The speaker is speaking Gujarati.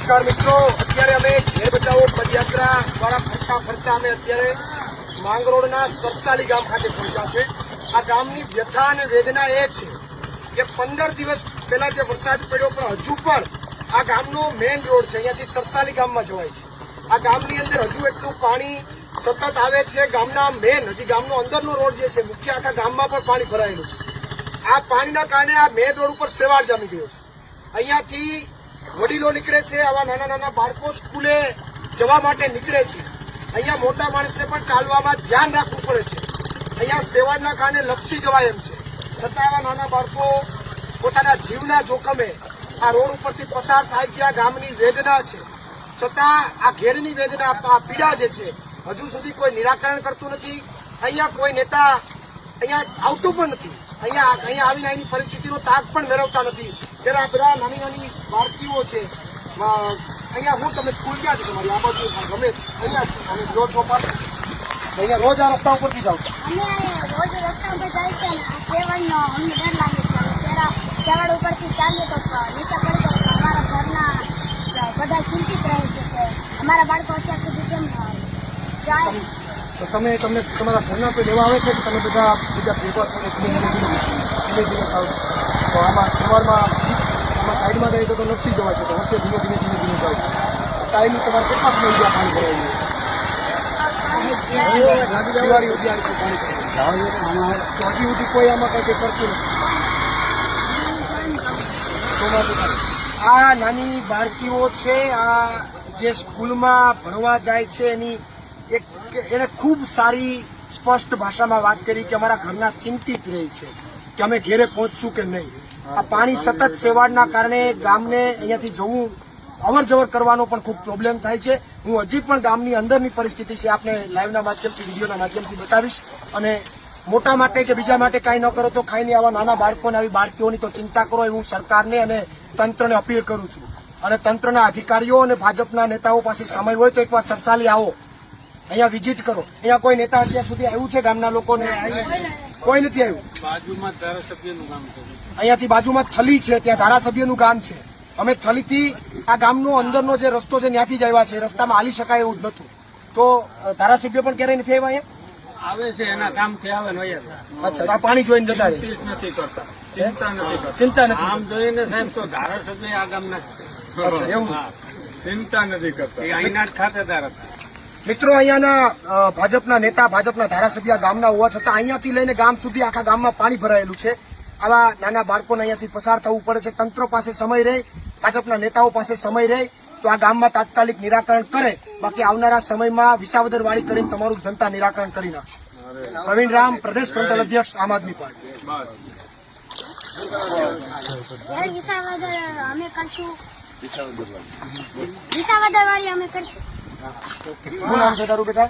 નમસ્કાર મિત્રો. અત્યારે અમે ઘેર બચાવો પદયાત્રા દ્વારા ફરતા ફરતા અમે અત્યારે માંગરોળના સરસાલી ગામ ખાતે પહોંચ્યા છે. આ ગામની વ્યથા અને વેદના એ છે કે પંદર દિવસ પહેલા જે વરસાદ પડ્યો પણ હજુ પણ આ ગામનો મેઇન રોડ છે. અહીંયાથી સરસાલી ગામમાં જવાય છે. આ ગામની અંદર હજુ એટલું પાણી સતત આવે છે. ગામના મેન હજી ગામનો અંદરનો રોડ જે છે, મુખ્ય આખા ગામમાં પણ પાણી ભરાયેલું છે. આ પાણીના કારણે આ મેન રોડ ઉપર સેવાળ જામી ગયો છે. અહીંયાથી વડીલો નીકળે છે, આવા નાના નાના બાળકો સ્કૂલે જવા માટે નીકળે છે. અહીંયા મોટા માણસને પણ ચાલવામાં ધ્યાન રાખવું પડે છે. અહીંયા સેવાળના કારણે લપસી જવાય એમ છે. છતાં આવા નાના બાળકો પોતાના જીવના જોખમે આ રોડ ઉપરથી પસાર થાય છે, આ ગામની વેદના છે. છતાં આ ઘેરની વેદના, આ પીડા જે છે, હજુ સુધી કોઈ નિરાકરણ કરતું નથી. અહીંયા કોઈ નેતા અહીંયા આવતું પણ નથી. અહીંયા અહીંયા આવીને એની પરિસ્થિતિનો તાગ પણ મેળવતા નથી. ત્યારે આ બધા નાની નાની બાળકીઓ છે. અહીંયા હું તમે સ્કૂલ ક્યાં છે તમારી? આ બાજુ ગમે. અહીંયા અમે જો છો પાસે અહીંયા રોજ આ રસ્તા ઉપરથી જાઓ રોજ રસ્તા ઉપર છે ને અમને ડર લાગે છે. સેવડ ઉપરથી ચાલીએ તો નીચે પડી જાય અમારા ઘરના બધા ચિંતિત રહે છે અમારા બાળકો અત્યાર સુધી કેમ જાય? તો તમે તમને તમારા ઘરના કોઈ લેવા આવે છે કે તમે બધા બીજા ભેગા થઈને ધીમે ધીમે ધીમે ખાવ તો આમાં સવારમાં આમાં સાઈડમાં જાય તો નથી નફસી જવા છે તો વચ્ચે ધીમે ધીમે ધીમે ધીમે જાવ ટાઈમ તમારે કેટલા સમય ગયા પાણી ભરાયેલું દિવાળી પાણી ભરાયેલું. હજી સુધી કોઈ આમાં કંઈ કરતું નથી. આ નાની બાળકીઓ છે આ જે સ્કૂલમાં ભણવા જાય છે એની એક એને ખૂબ સારી, સ્પષ્ટ ભાષામાં વાત કરી કે અમારા ઘરના ચિંતિત રહે છે કે અમે ઘેરે પહોંચશું કે નહીં. આ પાણી સતત સેવાડના કારણે ગામને અહીંયાથી જવું અવર જવર કરવાનો પણ ખૂબ પ્રોબ્લેમ થાય છે. હું હજી પણ ગામની અંદરની પરિસ્થિતિ છે, આપને લાઈવના માધ્યમથી, વિડીયોના માધ્યમથી બતાવીશ. અને મોટા માટે કે બીજા માટે કાંઈ ન કરો તો ખાઈને આવા નાના બાળકોને, આવી બાળકીઓની તો ચિંતા કરો એ હું સરકારને અને તંત્રને અપીલ કરું છું. અને તંત્રના અધિકારીઓ અને ભાજપના નેતાઓ પાસે સમય હોય તો એકવાર સરસાલી આવો. અહીંયા વિઝિટ કરો. અહીંયા કોઈ નેતા અત્યાર સુધી આવ્યું છે ગામના લોકોને? કોઈ નથી આવ્યું. બાજુમાં ધારાસભ્યનું ગામ છે. અહીંયાથી બાજુમાં થલી છે ત્યાં ધારાસભ્યનું ગામ છે. અમે થલીથી આ ગામનો અંદરનો જે રસ્તો છે ત્યાંથી જ આવ્યા છે. રસ્તામાં હાલી શકાય એવું જ નતું તો ધારાસભ્ય પણ ક્યારેય નથી આવ્યા અહીંયા? આવે છે એના કામથી આવે ને અચ્છા પાણી જોઈને જતા નથી કરતા. ચિંતા નથી કરતા. ચિંતા નથી આમ જોઈને સાહેબ તો ધારાસભ્ય આ ગામના એવું છે. ચિંતા નથી કરતા. અહીંના જ ખાતેદાર હતા મિત્રો, અહીંયાના ભાજપના નેતા, ભાજપના ધારાસભ્ય ગામના હોવા છતાં અહીંયાથી લઈને ગામ સુધી આખા ગામમાં પાણી ભરાયેલું છે. આવા નાના બાળકોને અહીંયાથી પસાર થવું પડે છે. તંત્ર પાસે સમય રહે, ભાજપના નેતાઓ પાસે સમય રહે, તો આ ગામમાં તાત્કાલિક નિરાકરણ કરે. બાકી આવનારા સમયમાં વિસાવદર વાળી કરીને તમારું જનતા નિરાકરણ કરી નાખશે પ્રવીણ રામ, પ્રદેશ ફ્રન્ટલ અધ્યક્ષ, આમ આદમી પાર્ટી. વિસાવદર, અમે કરશું. વિસાવદર વાળી અમે કરશું. શું નામ છે તારું બેટા?